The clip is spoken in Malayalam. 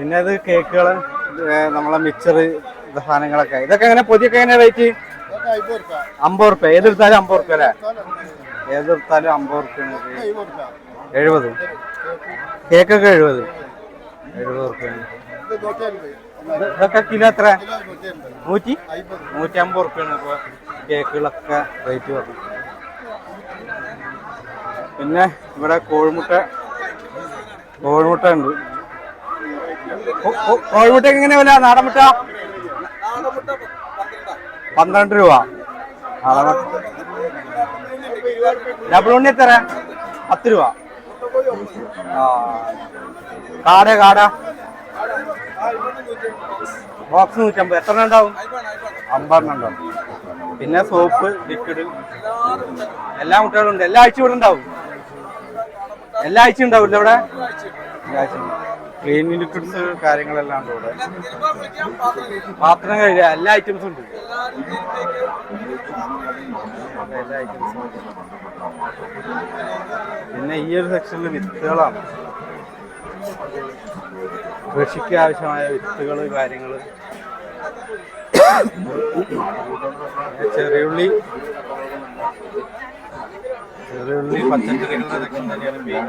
പിന്നെ അത് കേക്കുകൾ നമ്മളെ മിക്സർ സാധനങ്ങളൊക്കെ. ഇതൊക്കെ എങ്ങനെ പൊതിയൊക്കെ എങ്ങനെ റേറ്റ് അമ്പത് റുപ്യ. ഏതെടുത്താലും അമ്പത് റുപ്യ അല്ലേ? ഏതെടുത്താലും അമ്പത് റുപ്യ എഴുപത്. കേക്കൊക്കെ എഴുപത്. എഴുപത് റുപ്യ ഇതൊക്കെ കിലോ എത്ര? നൂറ്റി? നൂറ്റി അമ്പത് റുപ്യാണ് ഇപ്പോൾ കേക്കുകളൊക്കെ റേറ്റ് പറഞ്ഞു പിന്നെ ഇവിടെ കോഴിമുട്ട കോഴിമുട്ട ഉണ്ട്. കോ- കോ- കോഴിമുട്ട എങ്ങനെ വില? നാടൻ മുട്ട? പന്ത്രണ്ട് രൂപ. ഡബിൾ ഉണ്ണി എത്ര? പത്ത് രൂപ. കാട കാട. ബോക്സ് നൂറ്റമ്പത്. എത്ര എണ്ണം ഉണ്ടാവും? അമ്പതെണ്ണം ഉണ്ടാവും. പിന്നെ സോപ്പ് ലിക്വിഡ് എല്ലാ മുട്ടകളും ഉണ്ട്. എല്ലാ ആഴ്ച ഇവിടെ ഉണ്ടാവും? എല്ലാ ആഴ്ചയും ഉണ്ടാവില്ല ഇവിടെ? എല്ലാ ക്ലീനിങ് ലിക്വിഡ്സ് കാര്യങ്ങളെല്ലാം ഉണ്ട് പാത്രം കഴുകുക എല്ലാ ഐറ്റംസും ഉണ്ട്. എല്ലാ ഐറ്റംസും പിന്നെ ഈ ഒരു സെക്ഷനിൽ വിത്തുകളാണ്. കൃഷിക്ക് ആവശ്യമായ വിത്തുകൾ കാര്യങ്ങൾ ചെറിയുള്ളി. ചെറിയുള്ളി പച്ചക്കറികളുടെ സെക്ഷൻ തന്നെയാണ് മെയിൻ